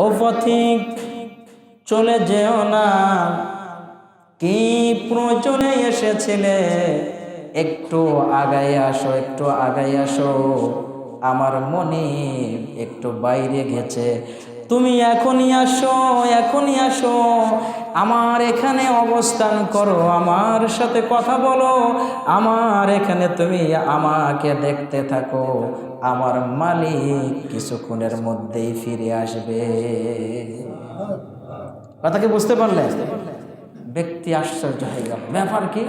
ও চলে যেও না। কি প্রয়োজনে এসেছিলে? একটু আগাই আসো, একটু আগাই আসো। আমার মনে একটু বাইরে গেছে। তুমি এখনই আসো এখনই আসো। আমার এখানে অবস্থান করো, আমার সাথে কথা বলো। আমার এখানে তুমি আমাকে দেখতে থাকো। আমার মালিক কিছুক্ষণের মধ্যেই ফিরে আসবে। কথা কি বুঝতে পারলে? ব্যক্তি আশ্চর্য হয়ে গেল। ব্যাপার কি?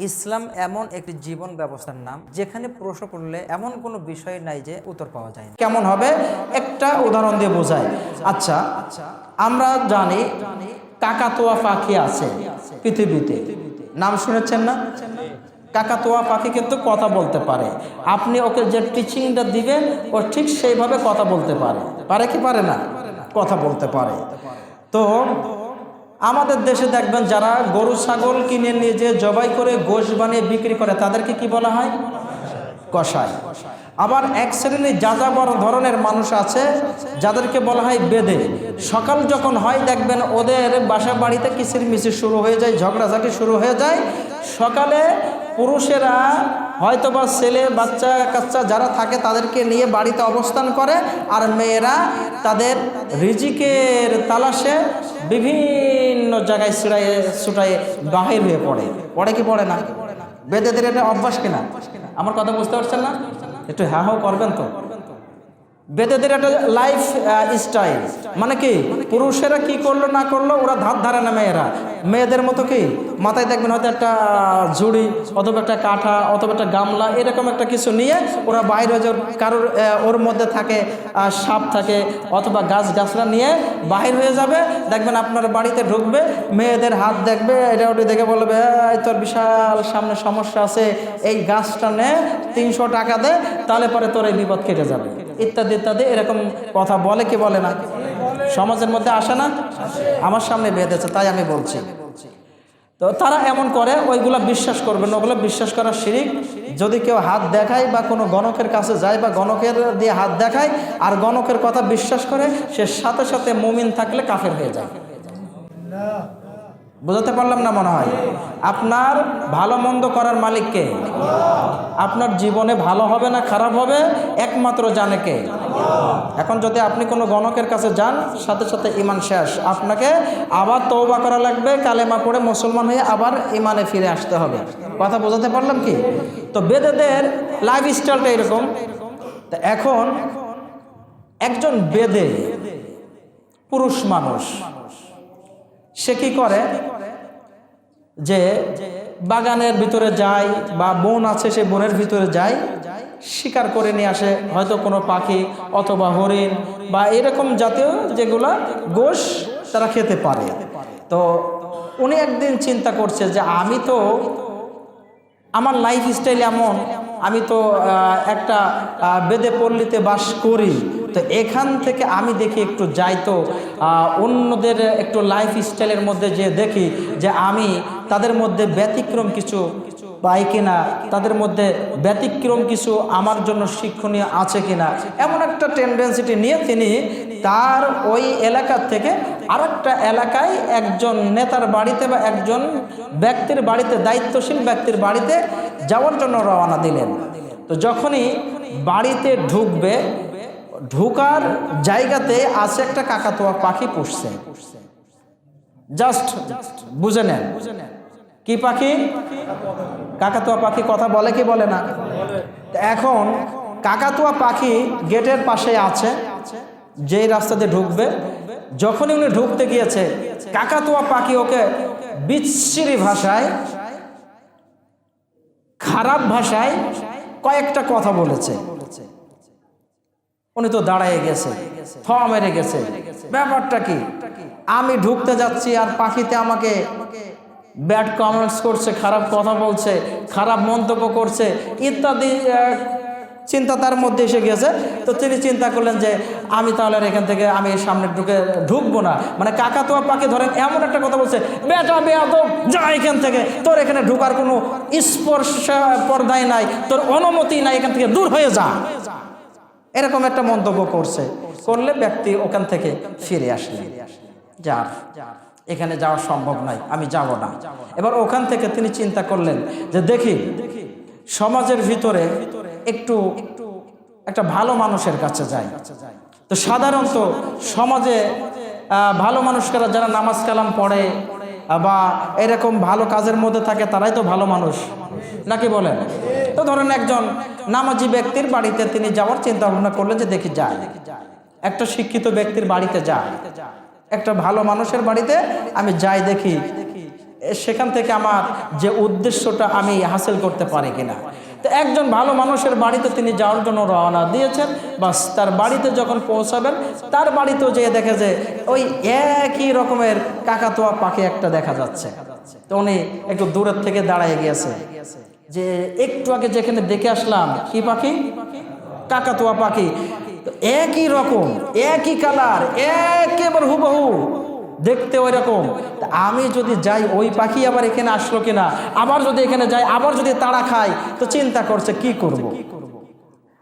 ইসলাম এমন একটি জীবন ব্যবস্থার নাম, যেখানে প্রশ্ন করলে এমন কোনো বিষয় নাই যে উত্তর পাওয়া যায় কেমন হবে? একটা উদাহরণ দিয়ে বোঝায়। আচ্ছা আমরা জানি কাকাতোয়া পাখি আছে পৃথিবীতে। নাম শুনেছেন না? কাকাতোয়া পাখি কিন্তু কথা বলতে পারে। আপনি ওকে যে টিচিংটা দিবেন, ও ঠিক সেইভাবে কথা বলতে পারে। পারে কি পারে না? কথা বলতে পারে। তো আমাদের দেশে দেখবেন যারা গরু, ছাগল কিনে নিয়ে যে জবাই করে গোশ বানিয়ে বিক্রি করে, তাদেরকে কি বলা হয়? কষাই আবার এক শ্রেণির যাযাবর ধরনের মানুষ আছে, যাদেরকে বলা হয় বেদে। সকাল যখন হয়, দেখবেন ওদের বাসা বাড়িতে কিসির মিচির শুরু হয়ে যায়, ঝগড়াঝাটি শুরু হয়ে যায়। সকালে পুরুষেরা হয়তোবা ছেলে, বাচ্চা, কাচ্চা যারা থাকে, তাদেরকে নিয়ে বাড়িতে অবস্থান করে, আর মেয়েরা তাদের রিজিকের তালাশে বিভিন্ন জায়গায় ছুটাইয়ে ছুটাইয়ে বাহির হয়ে পড়ে। পড়ে কি পড়ে না? বেদেদের এটা অভ্যাস কিনা? আমার কথা বুঝতে পারছেন না? একটু হ্যাঁ হাও করবেন তো? বেদেদের একটা লাইফ স্টাইল মানে কি? পুরুষেরা কি করল, না করল, ওরা ধার ধারে না মেয়েরা। মেয়েদের মতো কি? মাথায় দেখবেন হয়তো একটা ঝুড়ি অথবা একটা কাঠা অথবা একটা গামলা, এরকম একটা কিছু নিয়ে ওরা বাইরে কারোর ওর মধ্যে থাকে সাপ থাকে অথবা গাছ গাছরা নিয়ে বাহির হয়ে যাবে। দেখবেন আপনার বাড়িতে ঢুকবে, মেয়েদের হাত দেখবে, এটা ওটি দেখে বলবে তোর বিশাল সামনে সমস্যা আছে, এই গাছটা নে, তিনশো টাকা দে, তাহলে পরে তোর এই বিপদ কেটে যাবে। ইত্যাদি ইত্যাদি এরকম কথা বলে কি বলে না? সমাজের মধ্যে আসে না? আমার সামনে বেঁধেছে তাই আমি বলছি। তো তারা এমন করে, ওইগুলো বিশ্বাস করবে না, ওগুলো বিশ্বাস করার শিরিক। যদি কেউ হাত দেখায় বা কোনো গণকের কাছে যায় বা গণকের দিয়ে হাত দেখায়, আর গণকের কথা বিশ্বাস করে, সে সাথে সাথে মুমিন থাকলে কাফের হয়ে যায়। বুঝাতে পারলাম না মনে হয়? আপনার ভালো মন্দ করার মালিককে আপনার জীবনে ভালো হবে না খারাপ হবে একমাত্র জানে কে? এখন যদি আপনি কোনো গণকের কাছে যান, সাথে সাথে ইমান শেষ। আপনাকে আবার তৌবা করা লাগবে, কালেমা পড়ে মুসলমান হয়ে আবার ইমানে ফিরে আসতে হবে। কথা বোঝাতে পারলাম কি? তো বেদেদের লাইফ স্টাইলটা এরকম। তা এখন একজন বেদে পুরুষ মানুষ সে কি করে? যে বাগানের ভিতরে যায় বা বন আছে সে বনের ভিতরে যায়, শিকার করে নিয়ে আসে, হয়তো কোনো পাখি অথবা হরিণ বা এরকম জাতীয় যেগুলা গোশ তারা খেতে পারে। তো উনি একদিন চিন্তা করছে যে আমি তো, আমার লাইফ স্টাইল এমন, আমি তো একটা বেদে পল্লীতে বাস করি। তো এখান থেকে আমি দেখি একটু যাই তো অন্যদের একটু লাইফ স্টাইলের মধ্যে যে দেখি যে আমি তাদের মধ্যে ব্যতিক্রম কিছু পাই কিনা, তাদের মধ্যে ব্যতিক্রম কিছু আমার জন্য শিক্ষণীয় আছে কিনা, এমন একটা টেন্ডেন্সিটি নিয়ে তিনি তার ওই এলাকার থেকে আর এলাকায় একজন নেতার বাড়িতে বা একজন ব্যক্তির বাড়িতে, দায়িত্বশীল ব্যক্তির বাড়িতে যাওয়ার জন্য রওনা দিলেন। তো যখনই বাড়িতে ঢুকবে ঢুকার জায়গাতে আছে একটা কাকাতুয়া পাখি পুষছে। জাস্ট বুঝে নেন। কি পাখি? কাকাতুয়া পাখি কথা বলে কি বলে না? এখন কাকাতুয়া পাখি গেটের পাশে আছে, যেই রাস্তাতে ঢুকবে। যখনই উনি ঢুকতে গিয়েছে, কাকাতুয়া পাখি ওকে বিচ্ছিরি ভাষায়, খারাপ ভাষায় কয়েকটা কথা বলেছে। উনি তো দাঁড়ায় গেছে থ মেরে গেছে। ব্যাপারটা কি? আমি ঢুকতে যাচ্ছি আর পাখিতে আমাকে ব্যাড কমেন্টস করছে, খারাপ কথা বলছে, খারাপ মন্তব্য করছে, ইত্যাদি চিন্তা তার মধ্যে এসে গেছে। তো তিনি চিন্তা করলেন যে আমি তাহলে এখান থেকে আমি সামনে ঢুকে, ঢুকবো না। মানে কাকাতুয়া পাখি ধরেন এমন একটা কথা বলছে, বেটা বেয়াদব, যা এখান থেকে। তোর এখানে ঢুকার কোনো স্পর্শ, পর্দায় নাই, তোর অনুমতি নাই, এখান থেকে দূর হয়ে যা। এরকম একটা মন্তব্য করছে। করলে ব্যক্তি ওখান থেকে ফিরে আসলেন যার, এখানে যাওয়া সম্ভব নয় আমি যাব না। এবার ওখান থেকে তিনি চিন্তা করলেন যে দেখি, সমাজের ভিতরে একটু একটু একটা ভালো মানুষের কাছে যাই। তো সাধারণত সমাজে ভালো মানুষরা যারা নামাজ কালাম পড়ে বা এরকম ভালো কাজের মধ্যে থাকে, তারাই তো ভালো মানুষ। নাকি বলেন? তো ধরেন একজন নামাজি ব্যক্তির বাড়িতে তিনি যাওয়ার চিন্তা ভাবনা করলেন যে দেখি যায়। একটা শিক্ষিত ব্যক্তির বাড়িতে যায়। একটা ভালো মানুষের বাড়িতে আমি যাই দেখি সেখান থেকে আমার যে উদ্দেশ্যটা আমি হাসিল করতে পারি কিনা। তো একজন ভালো মানুষের বাড়িতে তিনি যাওয়ার জন্য রওনা দিয়েছেন। বাস, তার বাড়িতে যখন পৌঁছাবেন, তার বাড়িতেও যেয়ে দেখে যে ওই একই রকমের কাকাতোয়া পাখি একটা দেখা যাচ্ছে। তো উনি একটু দূরের থেকে দাঁড়ায় গিয়েছে। যে একটু আগে যেখানে দেখে আসলাম, কি পাখি? কাকাতোয়া পাখি। একই রকম, একই কালার একেবারে হুবহু। দেখতে ওই রকম আমি যদি যাই, ওই পাখি আবার এখানে আসলো কিনা? আবার যদি এখানে যাই আবার যদি তাড়া খাই তো চিন্তা করছে, কি করব।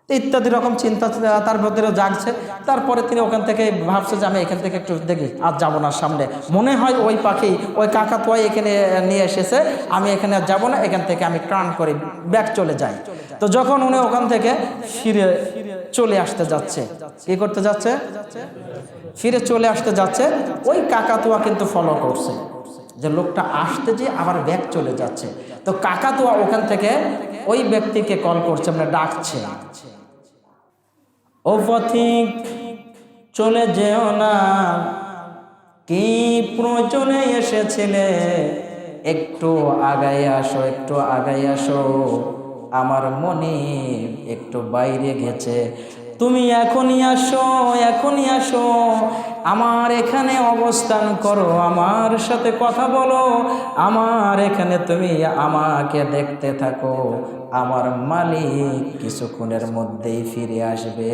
ইত্যাদি রকম চিন্তা তার ভেতরে জাগছে। তারপরে তিনি ওখান থেকে ভাবছে যে আমি এখান থেকে একটু দেখি, আর যাব না সামনে। মনে হয় ওই পাখি, ওই কাকাতুয়াই এখানে নিয়ে এসেছে, আমি এখানে যাব না, এখান থেকে আমি টান করে ব্যাক চলে যাই। তো যখন উনি ওখান থেকে ফিরে চলে আসতে যাচ্ছে, কি করতে যাচ্ছে? ফিরে চলে আসতে যাচ্ছে, ওই কাকাতুয়া কিন্তু ফলো করছে যে লোকটা আসতে যে আবার ব্যাগ চলে যাচ্ছে। তো কাকাতুয়া ওখান থেকে ওই ব্যক্তিকে কল করছে মানে ডাকছে। ও পথিক, চলে যেও না, কি প্রয়োজনে এসেছিলে? একটু আগাই আসো, একটু আগাই আসো। আমার মনে একটু বাইরে গেছে। তুমি এখনই আসো এখনই আসো। আমার এখানে অবস্থান করো, আমার সাথে কথা বলো। আমার এখানে তুমি আমাকে দেখতে থাকো। আমার মালিক কিছুক্ষণের মধ্যেই ফিরে আসবে।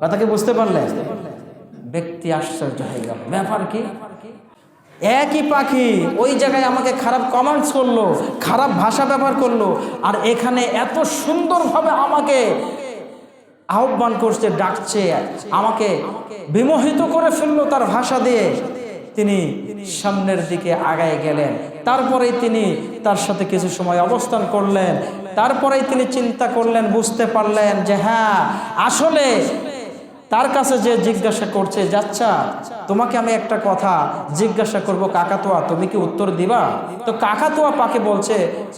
কথা কি বুঝতে পারলে ব্যক্তি আশ্চর্য হয়ে গেল। ব্যাপার কি? একই পাখি ওই জায়গায় আমাকে খারাপ কমেন্টস করল, খারাপ ভাষা ব্যবহার করল, আর এখানে এত সুন্দরভাবে আমাকে আহ্বান করছে, ডাকছে, আমাকে বিমোহিত করে ফেলল তার ভাষা দিয়ে। তিনি সামনের দিকে আগায় গেলেন। তারপরেই তিনি তার সাথে কিছু সময় অবস্থান করলেন। তারপরেই তিনি চিন্তা করলেন, বুঝতে পারলেন যে হ্যাঁ আসলে তার কাছে যে জিজ্ঞাসা করছে, যাচ্ছা, তোমাকে আমি একটা কথা জিজ্ঞাসা করব, কাকাতোয়া, তুমি কি উত্তর দিবা? তো কাকাতোয়া পাকে বলছে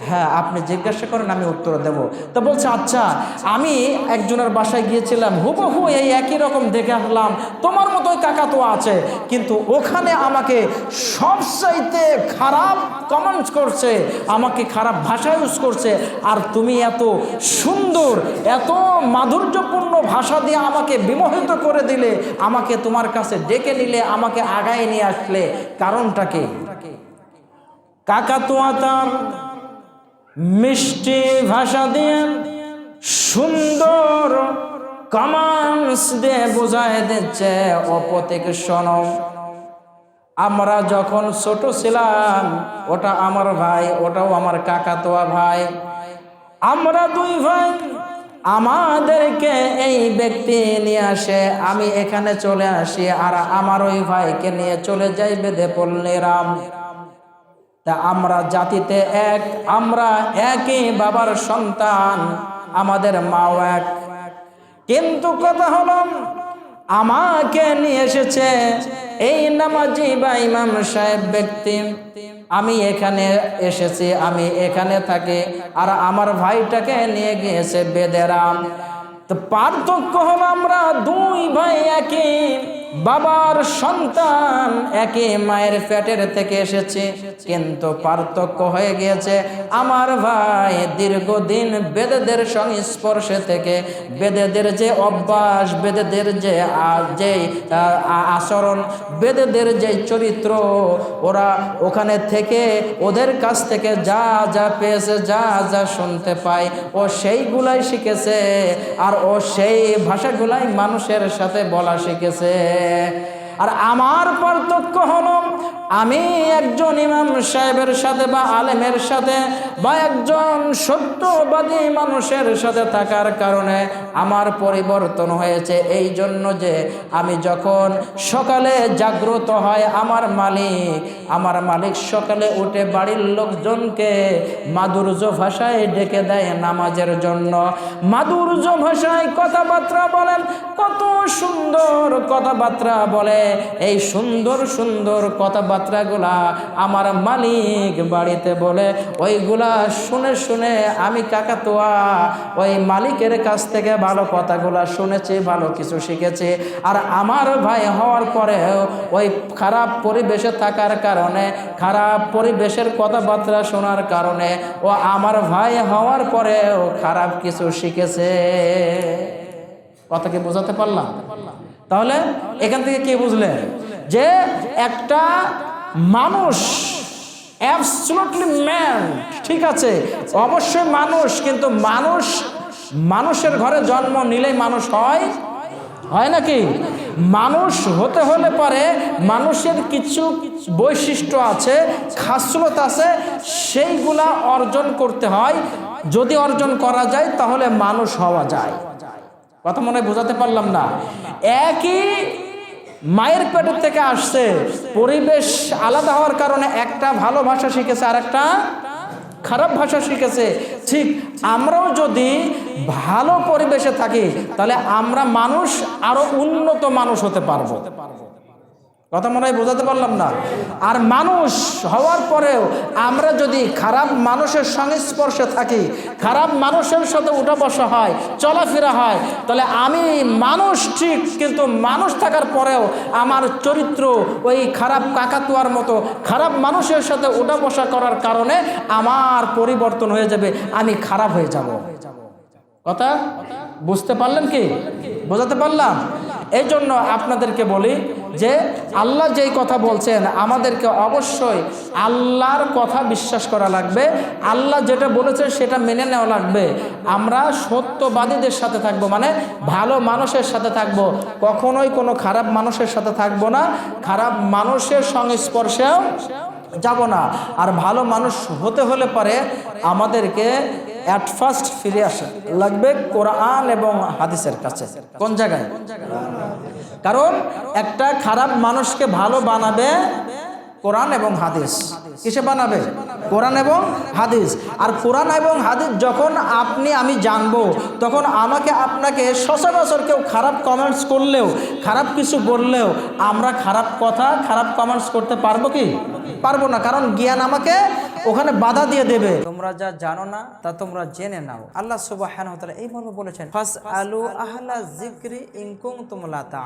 হ্যাঁ আপনি জিজ্ঞাসা করেন, আমি উত্তর দেব। তো বলছে আচ্ছা আমি একজনের বাসায় গিয়েছিলাম, হুবহু এই একই রকম দেখে আসলাম, তোমার মতোই কাকাতোয়া আছে, কিন্তু ওখানে আমাকে সবচাইতে খারাপ কমেন্টস করছে, আমাকে খারাপ ভাষা ইউজ করছে, আর তুমি এত সুন্দর, এত মাধুর্যপূর্ণ ভাষা দিয়ে আমাকে বিমোহিত করে দিলে, আমাকে তোমার কাছে ডেকে নিলে, আমাকে আগায় নিয়ে আসলে। কারণটা কি? কাকাতুয়া তার মিষ্টি ভাষা দিয়ে সুন্দর কমান্স দিয়ে বোঝায় দিচ্ছে অপতিক সনম আমরা যখন ছোট ছিলাম, ওটা আমার ভাই, ওটাও আমার কাকাতোয়া ভাই, আমরা দুই ভাই আমাদেরকে এই ব্যক্তি নিয়ে আসে, আমি এখানে চলে আসি আর আমার ওই ভাইকে নিয়ে চলে যাই বেঁধে পড়লে রাম। তা আমরা জাতিতে এক, আমরা একই বাবার সন্তান, আমাদের মাও এক। কিন্তু কথা হলো, আমাকে নিয়ে এসেছে এই নামাজি বা ইমাম সাহেব ব্যক্তি। আমি এখানে এসেছি, আমি এখানে থাকি, আর আমার ভাইটাকে নিয়ে গিয়েছে বেদেরাম। তো পার্থক্য হল আমরা দুই ভাই একই। বাবার সন্তান একই মায়ের পেটের থেকে এসেছে, কিন্তু পার্থক্য হয়ে গিয়েছে আমার ভাই দীর্ঘদিন বেদেদের সংস্পর্শে থেকে, বেদেদের যে অভ্যাস, বেদেদের যে যে আচরণ, বেদেদের যে চরিত্র, ওরা ওখানে থেকে ওদের কাছ থেকে যা যা পেয়েছে, যা যা শুনতে পায়, ও সেইগুলাই শিখেছে, আর ও সেই ভাষাগুলাই মানুষের সাথে বলা শিখেছে। 诶 আর আমার পার্থক্য হলো, আমি একজন ইমাম সাহেবের সাথে বা আলেমের সাথে বা একজন সত্যবাদী মানুষের সাথে থাকার কারণে আমার পরিবর্তন হয়েছে। এই জন্য যে আমি যখন সকালে জাগ্রত হয় আমার মালিক আমার মালিক সকালে উঠে বাড়ির লোকজনকে মাধুর্য ভাষায় ডেকে দেয় নামাজের জন্য। মাধুর্য ভাষায় কথাবার্তা বলেন, কত সুন্দর কথাবার্তা বলে এই সুন্দর সুন্দর কথাবার্তাগুলা আমার মালিক বাড়িতে বলে, ওইগুলা শুনে শুনে আমি কাকাতোয়া, ওই মালিকের কাছ থেকে ভালো কথাগুলা শুনেছি, ভালো কিছু শিখেছি। আর আমার ভাই হওয়ার পরেও ওই খারাপ পরিবেশে থাকার কারণে, খারাপ পরিবেশের কথাবার্তা শোনার কারণে ও আমার ভাই হওয়ার পরেও খারাপ কিছু শিখেছে। কথা কি বোঝাতে পারলাম? তাহলে এখান থেকে কে বুঝলেন যে একটা মানুষ ম্যান ঠিক আছে? অবশ্যই মানুষ, কিন্তু মানুষ, মানুষের ঘরে জন্ম নিলেই মানুষ হয়? হয় নাকি? মানুষ হতে হলে পরে মানুষের কিছু বৈশিষ্ট্য আছে, খাসলত আছে, সেইগুলা অর্জন করতে হয়। যদি অর্জন করা যায়, তাহলে মানুষ হওয়া যায়। কথা মনে বোঝাতে পারলাম না। একই মায়ের পেটের থেকে আসছে। পরিবেশ আলাদা হওয়ার কারণে একটা ভালো ভাষা শিখেছে আর একটা খারাপ ভাষা শিখেছে। ঠিক, আমরাও যদি ভালো পরিবেশে থাকি, তাহলে আমরা মানুষ আরও উন্নত মানুষ হতে পারব। কথা মনে হয় বোঝাতে পারলাম না। আর মানুষ হওয়ার পরেও আমরা যদি খারাপ মানুষের সংস্পর্শে থাকি, খারাপ মানুষের সাথে উঠা বসা হয়, চলাফেরা হয়, তাহলে আমি মানুষ ঠিক, কিন্তু মানুষ থাকার পরেও আমার চরিত্র ওই খারাপ কাকাতুয়ার মতো খারাপ মানুষের সাথে উঠা বসা করার কারণে আমার পরিবর্তন হয়ে যাবে, আমি খারাপ হয়ে যাব। কথা? বুঝতে পারলেন কি? বোঝাতে পারলাম? এই জন্য আপনাদেরকে বলি যে আল্লাহ যেই কথা বলছেন, আমাদেরকে অবশ্যই আল্লাহর কথা বিশ্বাস করা লাগবে। আল্লাহ যেটা বলেছেন সেটা মেনে নেওয়া লাগবে। আমরা সত্যবাদীদের সাথে থাকব মানে ভালো মানুষের সাথে থাকব। কখনোই কোনো খারাপ মানুষের সাথে থাকব না। খারাপ মানুষের সংস্পর্শেও যাব না। আর ভালো মানুষ হতে হলে পরে আমাদেরকে অ্যাট ফার্স্ট ফিরে আসা। লাগবে কোরআন এবং হাদিসের কাছে। কোন জায়গায়? কারণ একটা খারাপ মানুষকে ভালো বানাবে কোরআন এবং হাদিস। কিসে বানাবে? কোরআন এবং হাদিস। আর কোরআন এবং হাদিস যখন আপনি, আমি জানব, তখন আমাকে আপনাকে সচরাচর কেউ খারাপ কমেন্টস করলেও, খারাপ কিছু বললেও আমরা খারাপ কথা, খারাপ কমেন্টস করতে পারব কি? পারব না। কারণ জ্ঞান আমাকে ওখানে বাধা দিয়ে দেবে। তোমরা যা জানো না, তা তোমরা জেনে নাও। আল্লাহ সুবাহ এইভাবে বলেছেন জিক্রি ইনকুম তোমলা তা